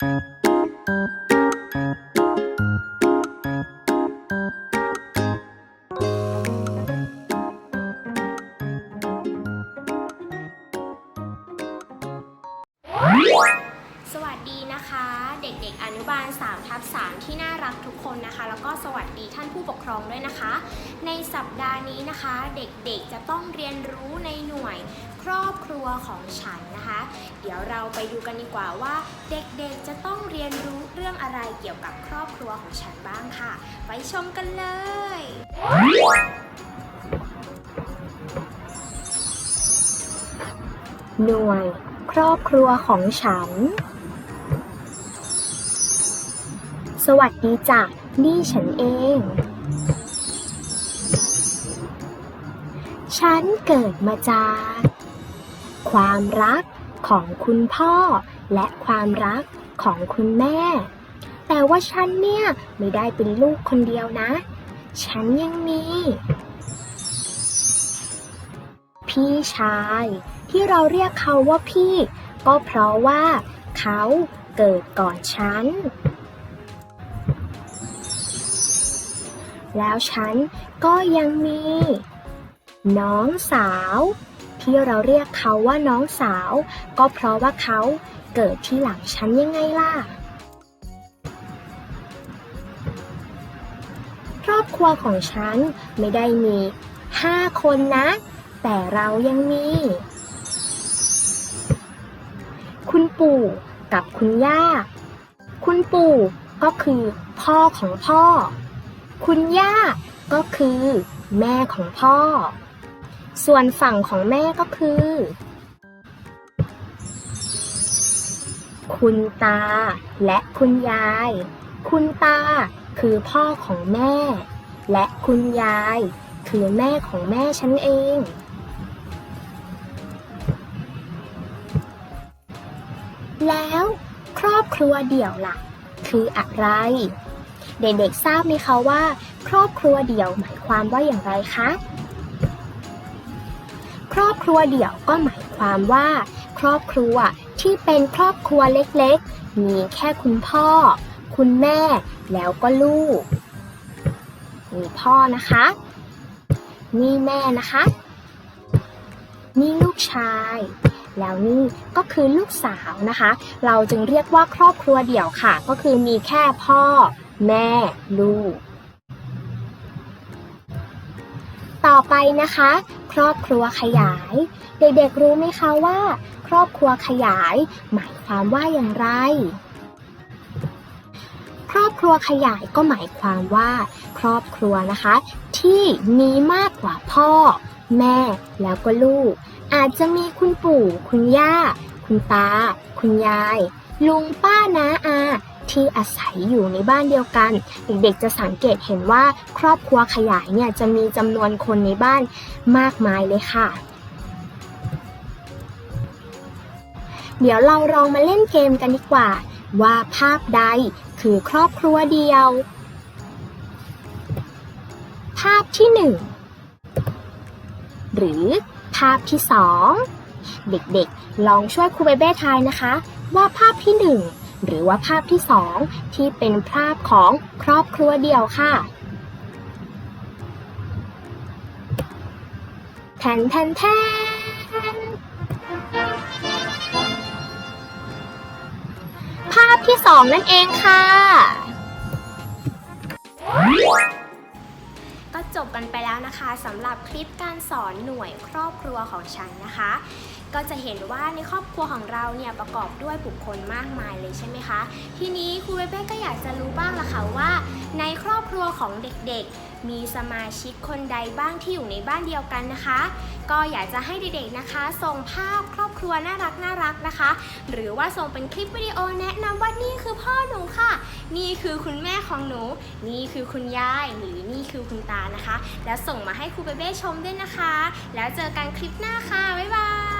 สวัสดีนะคะ เด็กๆ อนุบาล3ทับ3ที่น่ารักทุกคนนะคะ แล้วก็สวัสดีท่านผู้ปกครองด้วยนะคะ ในสัปดาห์นี้นะคะ เด็กๆจะต้องเรียนรู้ในหน่วย ครอบครัวของฉันนะคะ เดี๋ยวเราไปดูกันดีกว่าว่า เด็กๆจะต้องเรียนรู้เรื่องอะไรเกี่ยวกับครอบครัวของฉันบ้างค่ะ ไปชมกันเลย หน่วย ครอบครัวของฉัน สวัสดีจ้ะนี่ฉันเอง ฉันเกิดมาจาก ความรักของคุณพ่อ และความรักของคุณแม่ แต่ว่าฉันเนี่ยไม่ได้เป็นลูกคนเดียวนะ ฉันยังมี พี่ชาย ที่เราเรียกเขาว่าพี่ ก็เพราะว่าเขาเกิดก่อนฉัน แล้วฉันก็ยังมี น้องสาว ที่เราเรียกเขาว่าน้องสาว ก็เพราะว่าเขาเกิดที่หลังฉันยังไงล่ะ ครอบครัวของฉันไม่ได้มีห้าคนนะ แต่เรายังมี คุณปู่กับคุณย่า คุณปู่ก็คือพ่อของพ่อ คุณย่าก็คือแม่ของพ่อ ส่วนฝั่งของแม่ก็คือ คุณตาและคุณยาย คุณตาคือพ่อของแม่ และคุณยายคือแม่ของแม่ฉันเอง แล้วครอบครัวเดี่ยวล่ะ คืออะไร เด็กๆทราบไหมคะว่า ครอบครัวเดี่ยวหมายความว่าอย่างไรคะ ครอบครัวเดี่ยวก็หมายความว่า ครอบครัวที่เป็นครอบครัวเล็กๆ มีแค่คุณพ่อ คุณแม่ แล้วก็ลูก มีพ่อนะคะ นี่แม่นะคะ นี่ลูกชายแล้วนี่ก็คือลูกสาวนะคะ เราจึงเรียกว่าครอบครัวเดี่ยวค่ะ ก็คือมีแค่พ่อ แม่ ลูก ต่อไปนะคะ ครอบครัวขยาย เด็กๆรู้ไหมคะว่า ครอบครัวขยาย หมายความว่าอย่างไร ครอบครัวขยายก็หมายความว่า ครอบครัวนะคะ ที่มีมากกว่าพ่อ แม่แล้วก็ลูก อาจจะมีคุณปู่ คุณย่า คุณตา คุณยาย ลุงป้าน้าอา ที่อาศัยอยู่ในบ้านเดียวกัน เด็กๆจะสังเกตเห็นว่าครอบครัวขยายเนี่ยจะมีจำนวนคนในบ้านมากมายเลยค่ะ เดี๋ยวเราลองมาเล่นเกมกันดีกว่า ว่าภาพใดคือครอบครัวเดียว ภาพที่หนึ่งหรือภาพที่สองเด็กๆ ลองช่วยครูเบเบ้ทายนะคะ ว่าภาพที่หนึ่ง หรือว่าภาพที่สองที่เป็นภาพของครอบครัวเดียวค่ะแทนแทนแทนภาพที่สองนั่นเองค่ะ ก็จบกันไปแล้วนะคะสำหรับคลิปการสอนหน่วยครอบครัวของฉันนะคะ ก็จะเห็นว่าในครอบครัวของเราเนี่ยประกอบด้วยบุคคลมากมายเลยใช่ไหมคะ ทีนี้ครูเบเบ้ก็อยากจะรู้บ้างละค่ะว่า ในครอบครัวของเด็กๆ มีสมาชิกคนใดบ้างที่อยู่ในบ้านเดียวกันนะคะ ก็อยากจะให้เด็กๆนะคะ ส่งภาพครอบครัวน่ารักน่ารักนะคะ หรือว่าส่งเป็นคลิปวิดีโอแนะนำว่านี่คือพ่อหนูค่ะ นี่คือคุณแม่ของหนู นี่คือคุณยาย หรือนี่คือคุณตานะคะ แล้วส่งมาให้ครูเบเบ้ชมด้วยนะคะ แล้วเจอกันคลิปหน้าค่ะบ๊ายบาย